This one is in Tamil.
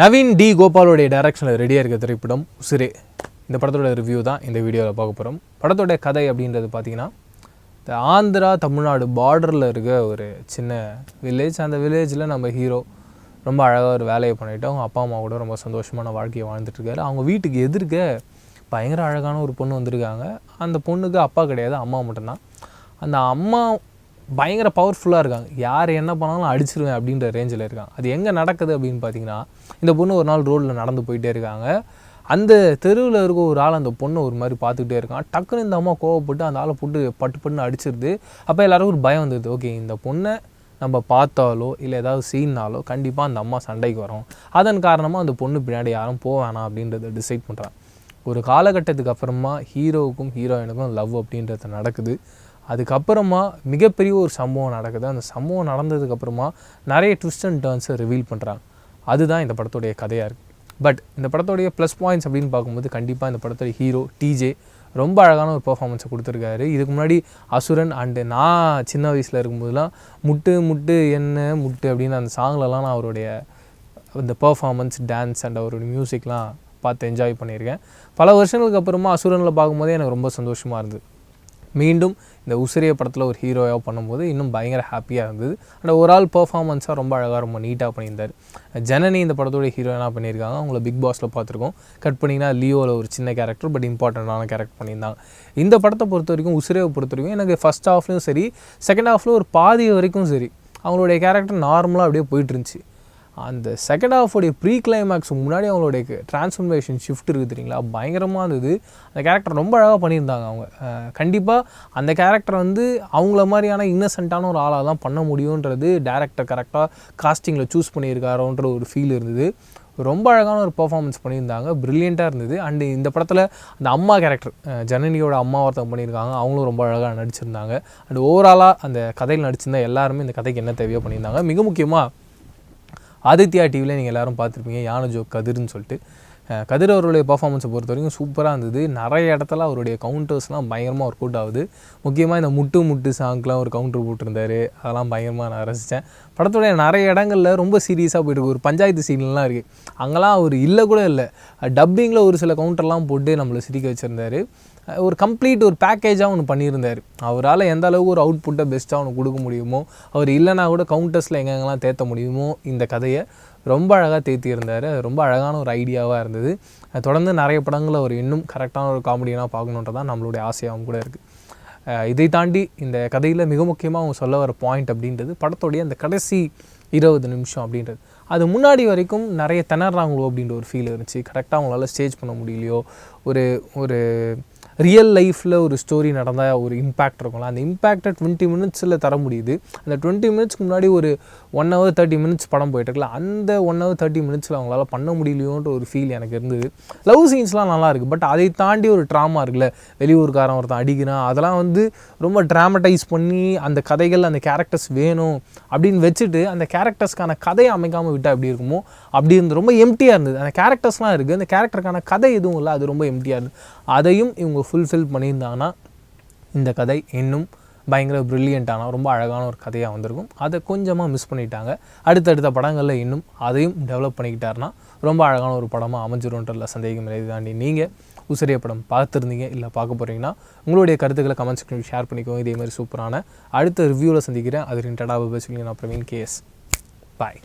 நவீன் டி கோபாலோடைய டைரக்ஷனில் ரெடியாக இருக்க திரைப்படம். உசிரே இந்த படத்தோட ரிவ்யூ தான் இந்த வீடியோவில் பார்க்க போகிறோம் படத்தோடைய கதை அப்படின்றது பார்த்தீங்கன்னா இந்த ஆந்திரா தமிழ்நாடு பார்டரில் இருக்க ஒரு சின்ன வில்லேஜ் அந்த வில்லேஜில் நம்ம ஹீரோ ரொம்ப அழகாக ஒரு வேலையை பண்ணிட்டு அவங்க அப்பா அம்மா கூட ரொம்ப சந்தோஷமான வாழ்க்கையை வாழ்ந்துட்டுருக்காரு அவங்க வீட்டுக்கு எதிர்க்க பயங்கர அழகான ஒரு பொண்ணு வந்திருக்காங்க. அந்த பொண்ணுக்கு அப்பா கிடையாது அம்மா மட்டும்தான். அந்த அம்மா பயங்கர பவர்ஃபுல்லாக இருக்காங்க. யார் என்ன பண்ணாலும் அடிச்சிருவேன் அப்படின்ற ரேஞ்சில் இருக்காங்க. அது எங்கே நடக்குது அப்படின்னு பார்த்தீங்கன்னா இந்த பொண்ணு ஒரு நாள் ரோட்டில் நடந்து போயிட்டே இருக்காங்க. அந்த தெருவில் இருக்க ஒரு ஆள் அந்த பொண்ணை ஒரு மாதிரி பார்த்துக்கிட்டே இருக்கான். டக்குன்னு இந்த அம்மா கோவப்பட்டு அந்த ஆளை போட்டு பட்டு பட்டுன்னு அடிச்சிருது. அப்போ எல்லாரும் ஒரு பயம் வந்தது. ஓகே இந்த பொண்ணை நம்ம பார்த்தாலோ இல்லை ஏதாவது சீன்னாலோ கண்டிப்பாக அந்த அம்மா சண்டைக்கு வரும். அதன் காரணமாக அந்த பொண்ணு பின்னாடி யாரும் போக வேணாம் அப்படின்றத டிசைட் பண்ணுறான் ஒரு காலகட்டத்துக்கு அப்புறமா ஹீரோவுக்கும் ஹீரோயினுக்கும் லவ் அப்படின்றது நடக்குது. அதுக்கப்புறமா மிகப்பெரிய ஒரு சம்பவம் நடக்குது. அந்த சம்பவம் நடந்ததுக்கப்புறமா நிறைய ட்விஸ்ட் அண்ட் டேர்ன்ஸை ரிவீல் பண்ணுறாங்க அதுதான் இந்த படத்துடைய கதையாக இருக்குது பட் இந்த படத்துடைய ப்ளஸ் பாயிண்ட்ஸ் அப்படின்னு பார்க்கும்போது கண்டிப்பாக இந்த படத்துடைய ஹீரோ டிஜே ரொம்ப அழகான ஒரு பெர்ஃபார்மன்ஸை கொடுத்துருக்காரு. இதுக்கு முன்னாடி அசுரன் அண்டு நான் சின்ன வயசில் இருக்கும்போதெல்லாம் முட்டு முட்டு என்ன முட்டு அப்படின்னு அந்த சாங்லலாம் நான் அவருடைய இந்த பர்ஃபாமன்ஸ் டான்ஸ் அண்ட் அவருடைய மியூசிக்லாம் பார்த்து என்ஜாய் பண்ணியிருக்கேன். பல வருஷங்களுக்கு அப்புறமா அசுரனில் பார்க்கும்போதே எனக்கு ரொம்ப சந்தோஷமாக இருந்தது. மீண்டும் இந்த உசிரிய படத்தில் ஒரு ஹீரோயாக பண்ணும்போது இன்னும் பயங்கர ஹாப்பியாக இருந்தது. அண்ட் ஒரு ஆள் பெர்ஃபார்மன்ஸாக ரொம்ப அழகாக ரொம்ப நீட்டாக பண்ணியிருந்தார். ஜனனி இந்த படத்தோட ஹீரோயினாக பண்ணியிருக்காங்க? அவங்கள பிக் பாஸில் பார்த்துருக்கோம். கட் பண்ணிங்கன்னா லியோவில் ஒரு சின்ன கேரக்டர் பட் இம்பார்ட்டண்ட்டான கேரக்டர் பண்ணியிருந்தாங்க. இந்த படத்தை பொறுத்த வரைக்கும் உசிரியை பொறுத்த வரைக்கும் எனக்கு ஃபஸ்ட் ஹாஃப்லையும் சரி செகண்ட் ஹாஃபில் ஒரு பாதி வரைக்கும் சரி அவங்களுடைய கேரக்டர் நார்மலாக அப்படியே போயிட்டு இருந்துச்சு. அந்த செகண்ட் ஹாஃபோடைய ப்ரீ கிளைமேக்ஸ் முன்னாடி அவங்களுடைய டிரான்ஸ்ஃபர்மேஷன் ஷிஃப்ட் இருக்குது தெரியுங்களா? பயங்கரமாக இருந்தது. அந்த கேரக்டர் ரொம்ப அழகாக பண்ணியிருந்தாங்க அவங்க. கண்டிப்பாக அந்த கேரக்டர் வந்து அவங்கள மாதிரியான இன்னசென்ட்டான ஒரு ஆளாக தான் பண்ண முடியுன்றது டேரக்டர் கரெக்டாக காஸ்டிங்கில் சூஸ் பண்ணியிருக்காரோன்ற ஒரு ஃபீல் இருந்தது. ரொம்ப அழகான ஒரு பர்ஃபார்மன்ஸ் பண்ணியிருந்தாங்க. ப்ரில்லியண்ட்டாக இருந்தது. அண்டு இந்த படத்தில் அந்த அம்மா கேரக்டர் ஜனனியோட அம்மா ஒருத்தவங்க பண்ணியிருக்காங்க. அவங்களும் ரொம்ப அழகாக நடிச்சிருந்தாங்க. அண்ட் ஓவராலாக அந்த கதையில் நடிச்சிருந்தா எல்லாருமே இந்த கதைக்கு என்ன தேவையோ பண்ணியிருந்தாங்க. மிக முக்கியமாக ஆதித்யா டிவியில் நீங்கள் எல்லாரும் பார்த்துருப்பீங்க. யானை ஜோ கதிர்னு சொல்லிட்டு. கதிர் அவருடைய பர்ஃபார்மன்ஸை பொறுத்த வரைக்கும் சூப்பராக இருந்தது. நிறைய இடத்துல அவருடைய கவுண்டர்ஸ்லாம் பயங்கரமாக ஒர்க் அவுட் ஆகுது. முக்கியமாக இந்த முட்டு முட்டு சாங்க்லாம் ஒரு கவுண்டர் போட்டிருந்தாரு. அதெல்லாம் பயங்கரமாக நான் ரசித்தேன் படத்துடைய நிறைய இடங்களில் ரொம்ப சீரியஸாக போயிட்டு ஒரு பஞ்சாயத்து சீன்லாம் இருக்குது அங்கெல்லாம் அவர் இல்லை கூட இல்லை. டப்பிங்கில் ஒரு சில கவுண்டர்லாம் போட்டு நம்மளை சிரிக்க வச்சுருந்தாரு. ஒரு கம்ப்ளீட் ஒரு பேக்கேஜாக ஒன்று பண்ணியிருந்தார். அவரால் எந்த அளவுக்கு ஒரு அவுட்புட்டை பெஸ்ட்டாக ஒன்று கொடுக்க முடியுமோ அவர் இல்லைனா கூட கவுண்டர்ஸில் எங்கெங்கெல்லாம் தேத்த முடியுமோ இந்த கதையை ரொம்ப அழகாக தேத்தியிருந்தார். அது ரொம்ப அழகான ஒரு ஐடியாவாக இருந்தது. தொடர்ந்து நிறைய படங்களை அவர் இன்னும் கரெக்டான ஒரு காமெடியனாக பார்க்கணுன்றதான் நம்மளுடைய ஆசையாகவும் கூட இருக்குது இதை தாண்டி இந்த கதையில் மிக முக்கியமாக அவங்க சொல்ல வர பாயிண்ட் அப்படின்றது படத்தோடைய அந்த கடைசி இருபது நிமிஷம் அப்படின்றது. அது முன்னாடி வரைக்கும் நிறைய திணறாங்களோ அப்படின்ற ஒரு ஃபீல் இருந்துச்சு. கரெக்டாக அவங்களால ஸ்டேஜ் பண்ண முடியலையோ? ஒரு ஒரு ரியல் லைஃப்பில் ஒரு ஸ்டோரி நடந்தால் ஒரு இம்பேக்ட் இருக்கும்ல. அந்த இம்பேக்டை டுவெண்ட்டி மினிட்ஸில் தர முடியுது. அந்த டுவெண்ட்டி மினிட்ஸ்க்கு முன்னாடி ஒரு ஒன் ஹவர் தேர்ட்டி மினிட்ஸ் படம் போயிட்டுருக்குல்ல அந்த ஒன் ஹவர் தேர்ட்டி மினிட்ஸில் அவங்களால பண்ண முடியலையோன்ற ஒரு ஃபீல் எனக்கு இருந்தது. லவ் சீன்ஸ்லாம் நல்லா இருக்குது பட் அதை தாண்டி ஒரு ட்ராமா இருக்குல்ல. வெளியூர்காரன் ஒருத்தன் அடிக்கிறான் அதெல்லாம் வந்து ரொம்ப ட்ராமடைஸ் பண்ணி அந்த கதைகள் அந்த கேரக்டர்ஸ் வேணும் அப்படின்னு வச்சுட்டு அந்த கேரக்டர்ஸ்க்கான கதையை அமைக்காமல் விட்டால் எப்படி இருக்குமோ அப்படி இருந்து ரொம்ப எம்டியாக இருந்தது. அந்த கேரக்டர்ஸ்லாம் இருக்குது அந்த கேரக்டருக்கான கதை எதுவும் இல்லை அது ரொம்ப எம்டியாக இருந்தது. அதையும் இவங்க ஃபுல்ஃபில் பண்ணியிருந்தாங்கன்னா இந்த கதை இன்னும் பயங்கர ப்ரில்லியண்ட்டான ரொம்ப அழகான ஒரு கதையாக வந்திருக்கும். அதை கொஞ்சமாக மிஸ் பண்ணிட்டாங்க. அடுத்தடுத்த படங்களில் இன்னும் அதையும் டெவலப் பண்ணிக்கிட்டாருன்னா ரொம்ப அழகான ஒரு படமாக அமைஞ்சிரும்ன்றதில் சந்தேகம் இல்லை தாண்டி. நீங்கள் உசிரிய படம் பார்த்துருந்தீங்க இல்லை பார்க்க போகிறீங்கன்னா உங்களுடைய கருத்துக்களை கமெண்ட் செக்ஷனில் ஷேர் பண்ணிக்கோங்க. இதே மாதிரி சூப்பரான அடுத்த ரிவ்யூவில் சந்திக்கிறேன். அது ரிண்டடாக பேசுவீங்க நான் பிரவீன் கேஎஸ் பாய்